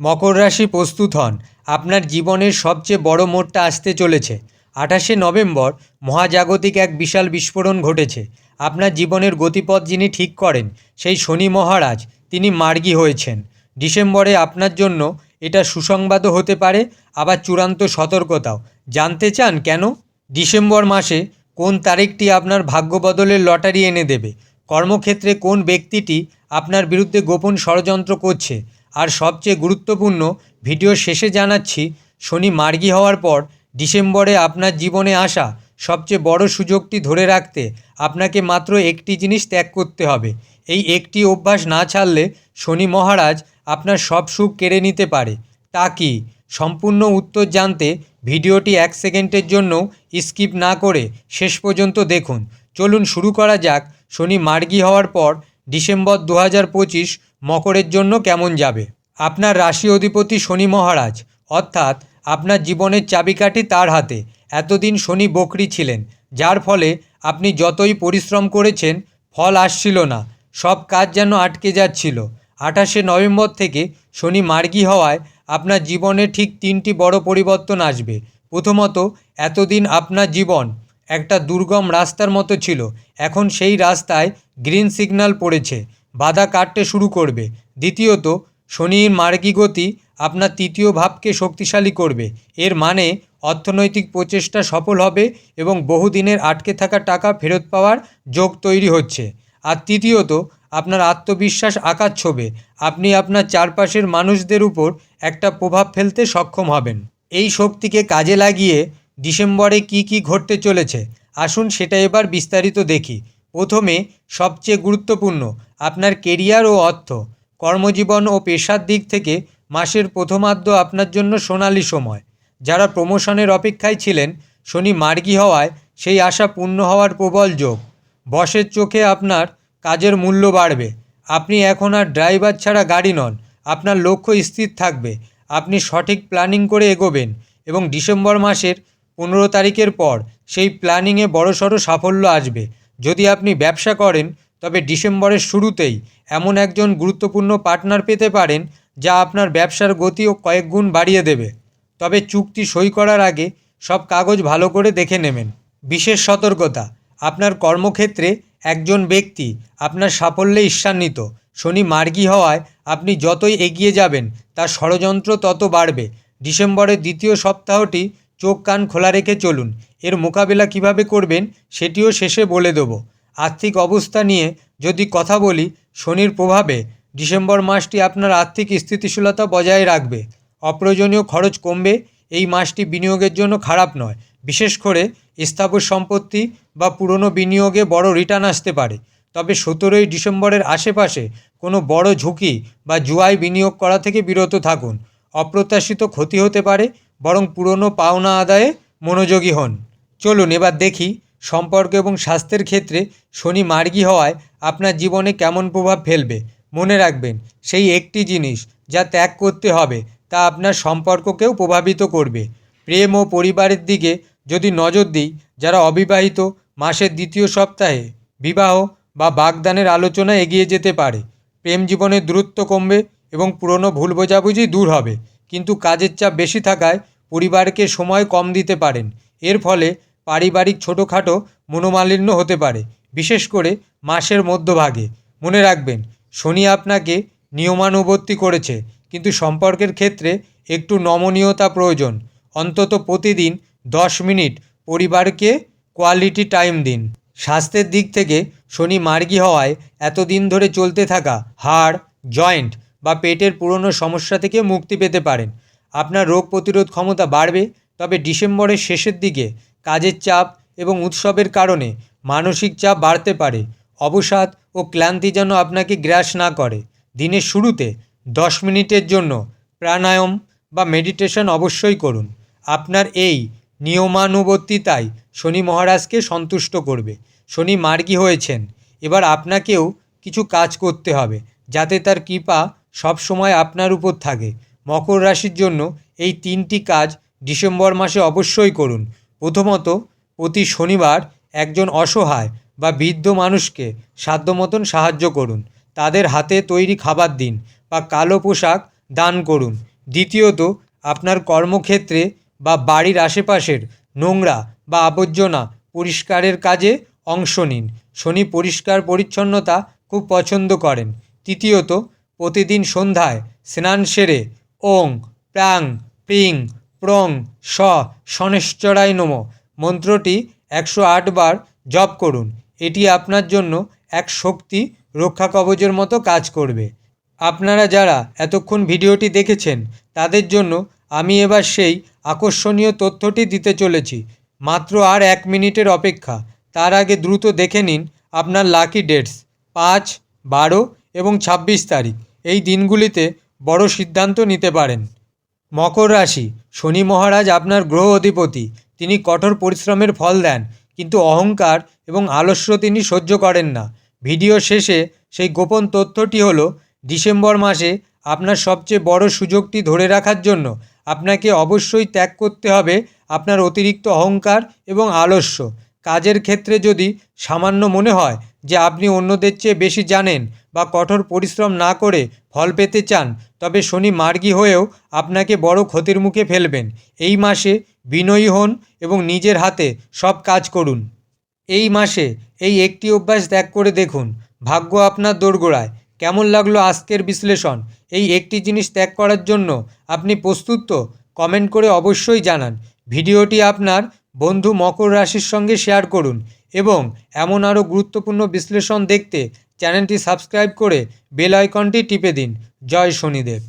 মকর রাশি প্রস্তুত হন। আপনার জীবনের সবচেয়ে বড় মোড়টা আসতে চলেছে। আঠাশে নভেম্বর মহাজাগতিক এক বিশাল বিস্ফোরণ ঘটেছে। আপনার জীবনের গতিপথ যিনি ঠিক করেন, সেই শনি মহারাজ, তিনি মার্গী হয়েছেন। ডিসেম্বরে আপনার জন্য এটা সুসংবাদও হতে পারে, আবার চূড়ান্ত সতর্কতাও। জানতে চান কেন? ডিসেম্বর মাসে কোন তারিখটি আপনার ভাগ্য বদলের লটারি এনে দেবে? কর্মক্ষেত্রে কোন ব্যক্তিটি আপনার বিরুদ্ধে গোপন ষড়যন্ত্র করছে? আর সবচেয়ে গুরুত্বপূর্ণ, ভিডিও শেষে জানাচ্ছি, শনি মার্গী হওয়ার পর ডিসেম্বরে আপনার জীবনে আসা সবচেয়ে বড় সুযোগটি ধরে রাখতে আপনাকে মাত্র একটি জিনিস ত্যাগ করতে হবে। এই একটি অভ্যাস না ছাড়লে শনি মহারাজ আপনার সব সুখ কেড়ে নিতে পারে। তা কি? সম্পূর্ণ উত্তর জানতে ভিডিওটি এক সেকেন্ডের জন্য স্কিপ না করে শেষ পর্যন্ত দেখুন। চলুন শুরু করা যাক, শনি মার্গী হওয়ার পর ডিসেম্বর দু হাজার পঁচিশ মকরের জন্য কেমন যাবে? আপনার রাশি অধিপতি শনি মহারাজ, অর্থাৎ আপনার জীবনের চাবিকাঠি তার হাতে। এতদিন শনি বকরি ছিলেন, যার ফলে আপনি যতই পরিশ্রম করেছেন, ফল আসছিল না। সব কাজ যেন আটকে যাচ্ছিল। আঠাশে নভেম্বর থেকে শনি মার্গী হওয়ায় আপনার জীবনে ঠিক তিনটি বড় পরিবর্তন আসবে। প্রথমত, এতদিন আপনার জীবন একটা দুর্গম রাস্তার মতো ছিল। এখন সেই রাস্তায় গ্রিন সিগন্যাল পড়েছে। বাধা কাটতে শুরু করবে। দ্বিতীয়ত, শনির মার্গী গতি আপনার তৃতীয় ভাবকে শক্তিশালী করবে। এর মানে অর্থনৈতিক প্রচেষ্টা সফল হবে এবং বহুদিনের আটকে থাকা টাকা ফেরত পাওয়ার যোগ তৈরি হচ্ছে। আর তৃতীয়ত, আপনার আত্মবিশ্বাস আকার ছবে। আপনি আপনার চারপাশের মানুষদের উপর একটা প্রভাব ফেলতে সক্ষম হবেন। এই শক্তিকে কাজে লাগিয়ে ডিসেম্বরে কি কি ঘটতে চলেছে? আসুন সেটা এবার বিস্তারিত দেখি। প্রথমে সবচেয়ে গুরুত্বপূর্ণ আপনার কেরিয়ার ও অর্থ, কর্মজীবন ও পেশার দিক থেকে মাসের প্রথমার্ধ আপনার জন্য সোনালি সময়। যারা প্রমোশনের অপেক্ষায় ছিলেন, শনি মার্গী হওয়ায় সেই আশা পূর্ণ হওয়ার প্রবল যোগ। বসের চোখে আপনার কাজের মূল্য বাড়বে। আপনি এখন আর ড্রাইভার ছাড়া গাড়ি নন, আপনার লক্ষ্য স্থির থাকবে। আপনি সঠিক প্ল্যানিং করে এগোবেন এবং ডিসেম্বর মাসের পনেরো তারিখের পর সেই প্ল্যানিংয়ে বড়সড় সাফল্য আসবে। যদি আপনি ব্যবসা করেন, তবে ডিসেম্বরের শুরুতেই এমন একজন গুরুত্বপূর্ণ পার্টনার পেতে পারেন, যা আপনার ব্যবসার গতিও কয়েক গুণ বাড়িয়ে দেবে। তবে চুক্তি সই করার আগে সব কাগজ ভালো করে দেখে নেবেন। বিশেষ সতর্কতা, আপনার কর্মক্ষেত্রে একজন ব্যক্তি আপনার সাফল্যে ঈর্ষান্বিত। শনি মার্গী হওয়ায় আপনি যতই এগিয়ে যাবেন, তার ষড়যন্ত্র তত বাড়বে। ডিসেম্বরের দ্বিতীয় সপ্তাহটি চোখ কান খোলা রেখে চলুন। এর মোকাবেলা কীভাবে করবেন সেটিও শেষে বলে দেব। আর্থিক অবস্থা নিয়ে যদি কথা বলি, শনির প্রভাবে ডিসেম্বর মাসটি আপনার আর্থিক স্থিতিশীলতা বজায় রাখবে। অপ্রয়োজনীয় খরচ কমবে, এই মাসটি বিনিয়োগের জন্য খারাপ নয়। বিশেষ করে স্থাবর সম্পত্তি বা পুরনো বিনিয়োগে বড় রিটার্ন আসতে পারে। তবে সতেরোই ডিসেম্বরের আশেপাশে কোনো বড় ঝুঁকি বা জুয়ায় বিনিয়োগ করা থেকে বিরত থাকুন। অপ্রত্যাশিত ক্ষতি হতে পারে বরং পুরনো পাওনা আদায়ে মনোযোগী হন। চলুন এবার দেখি সম্পর্ক এবং স্বাস্থ্যের ক্ষেত্রে শনি মার্গী হওয়ায় আপনার জীবনে কেমন প্রভাব ফেলবে। মনে রাখবেন, সেই একটি জিনিস যা ত্যাগ করতে হবে, তা আপনার সম্পর্ককেও প্রভাবিত করবে। প্রেম ও পরিবারের দিকে যদি নজর দিই, যারা অবিবাহিত, মাসের দ্বিতীয় সপ্তাহে বিবাহ বা বাগদানের আলোচনা এগিয়ে যেতে পারে। প্রেম জীবনের দূরত্ব কমবে এবং পুরনো ভুল বোঝাবুঝি দূর হবে। কিন্তু কাজের চাপ বেশি থাকায় পরিবারকে সময় কম দিতে পারেন। এর ফলে পারিবারিক ছোটোখাটো মনোমালিন্য হতে পারে, বিশেষ করে মাসের মধ্যভাগে। মনে রাখবেন, শনি আপনাকে নিয়মানুবর্তী করেছে, কিন্তু সম্পর্কের ক্ষেত্রে একটু নমনীয়তা প্রয়োজন। অন্তত প্রতিদিন দশ মিনিট পরিবারকে কোয়ালিটি টাইম দিন। স্বাস্থ্যের দিক থেকে শনি মার্গী হওয়ায় এতদিন ধরে চলতে থাকা হাড় জয়েন্ট বা পেটের পুরনো সমস্যা থেকে মুক্তি পেতে পারেন। আপনার রোগ প্রতিরোধ ক্ষমতা বাড়বে, তবে ডিসেম্বরের শেষের দিকে কাজের চাপ এবং উৎসবের কারণে মানসিক চাপ বাড়তে পারে। অবসাদ ও ক্লান্তি যেন আপনাকে গ্রাস না করে। দিনের শুরুতে দশ মিনিটের জন্য প্রাণায়াম বা মেডিটেশন অবশ্যই করুন। আপনার এই নিয়মানুবর্তিতাই শনি মহারাজকে সন্তুষ্ট করবে। শনি মার্গী হয়েছেন। এবার আপনাকেও কিছু কাজ করতে হবে, যাতে তার কৃপা সবসময় আপনার উপর থাকে। মকর রাশির জন্য এই তিনটি কাজ ডিসেম্বর মাসে অবশ্যই করুন। প্রথমত, প্রতি শনিবার একজন অসহায় বা বৃদ্ধ মানুষকে সাধ্য মতন সাহায্য করুন। তাদের হাতে তৈরি খাবার দিন বা কালো পোশাক দান করুন। দ্বিতীয়ত, আপনার কর্মক্ষেত্রে বা বাড়ির আশেপাশের নোংরা বা আবর্জনা পরিষ্কারের কাজে অংশ নিন। শনি পরিষ্কার পরিচ্ছন্নতা খুব পছন্দ করেন। তৃতীয়ত প্রতিদিন সন্ধ্যায় স্নান সেরে ওং, প্রাং, প্রিং, প্রং স শনেশ্চরায় নম। মন্ত্রটি একশো বার জপ করুন। এটি আপনার জন্য এক শক্তি রক্ষা কবচের মতো কাজ করবে। আপনারা যারা এতক্ষণ ভিডিওটি দেখেছেন, তাদের জন্য আমি এবার সেই আকর্ষণীয় তথ্যটি দিতে চলেছি। মাত্র আর এক মিনিটের অপেক্ষা। তার আগে দ্রুত দেখে নিন আপনার লাকি ডেটস। পাঁচ, বারো এবং ছাব্বিশ তারিখ। এই দিনগুলিতে বড় সিদ্ধান্ত নিতে পারেন। মকর রাশি, শনি মহারাজ আপনার গ্রহ অধিপতি। তিনি কঠোর পরিশ্রমের ফল দেন, কিন্তু অহংকার এবং আলস্য তিনি সহ্য করেন না। ভিডিও শেষে সেই গোপন তথ্যটি হলো, ডিসেম্বর মাসে আপনার সবচেয়ে বড় সুযোগটি ধরে রাখার জন্য আপনাকে অবশ্যই ত্যাগ করতে হবে আপনার অতিরিক্ত অহংকার এবং আলস্য। কাজের ক্ষেত্রে যদি সামান্য মনে হয় যে আপনি অন্যদের চেয়ে বেশি জানেন বা কঠোর পরিশ্রম না করে ফল পেতে চান, তবে শনি মার্গী হয়েও আপনাকে বড় ক্ষতির মুখে ফেলবেন। এই মাসে বিনয়ী হন এবং নিজের হাতে সব কাজ করুন। এই মাসে এই একটি অভ্যাস ত্যাগ করে দেখুন। ভাগ্য আপনার দোরগোড়ায়। কেমন লাগল আজকের বিশ্লেষণ? এই একটি জিনিস ত্যাগ করার জন্য আপনি প্রস্তুত তো? কমেন্ট করে অবশ্যই জানান। ভিডিওটি আপনার বন্ধু মকর রাশির সঙ্গে শেয়ার করুন এবং এমন আরও গুরুত্বপূর্ণ বিশ্লেষণ দেখতে চ্যানেলটি সাবস্ক্রাইব করে বেল আইকনটি টিপে দিন। জয় শনিদেব।